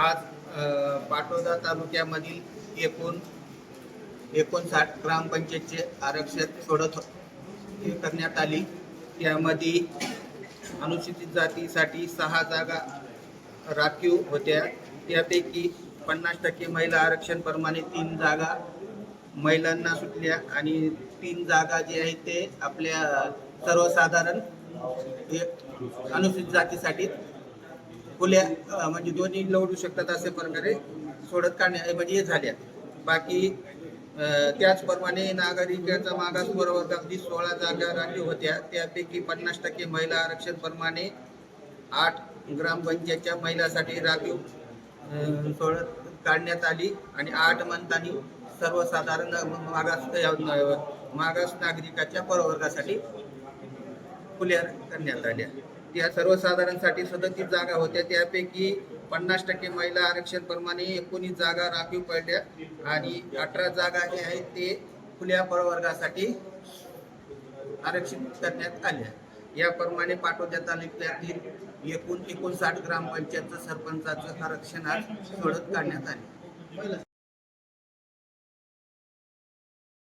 आज पाटोदा तालुक्यामधील एकूण एकोणसाठ ग्रामपंचायतचे आरक्षण सोडत करण्यात आली. त्यामध्ये अनुसूचित जातीसाठी सहा जागा राखीव होत्या. त्यापैकी पन्नास टक्के महिला आरक्षणप्रमाणे तीन जागा महिलांना सुटल्या आणि तीन जागा जे आहेत ते आपल्या सर्वसाधारण एक अनुसूचित जातीसाठी खुल्या म्हणजे दोन्ही लवडू शकतात असे प्रकारे सोडत काढण्या म्हणजे हे झाल्या बाकी त्याचप्रमाणे नागरिकांचा मागास प्रवर्गामध्ये सोळा जागा राखीव होत्या. त्यापैकी पन्नास टक्के महिला आरक्षण प्रमाणे आठ ग्रामपंचायतच्या महिलांसाठी राखीव सोडत काढण्यात आली आणि आठ मंतांनी सर्वसाधारण मागास मागास नागरिकाच्या प्रवर्गासाठी खुल्या करण्यात आल्या. त्या सर्वसाधारणसाठी सदतीस जागा होत्या. त्यापैकी पन्नास टक्के महिला आरक्षण प्रमाणे एकोणीस जागा राखीव पडल्या आणि अठरा जागा जे आहेत ते खुल्या प्रवर्गासाठी आरक्षित करण्यात आल्या. याप्रमाणे पाटोद्या तालुक्यातील एकूण एकोणसाठ ग्रामपंचायतचं सरपंचाचं आरक्षण आज सोडत काढण्यात आले.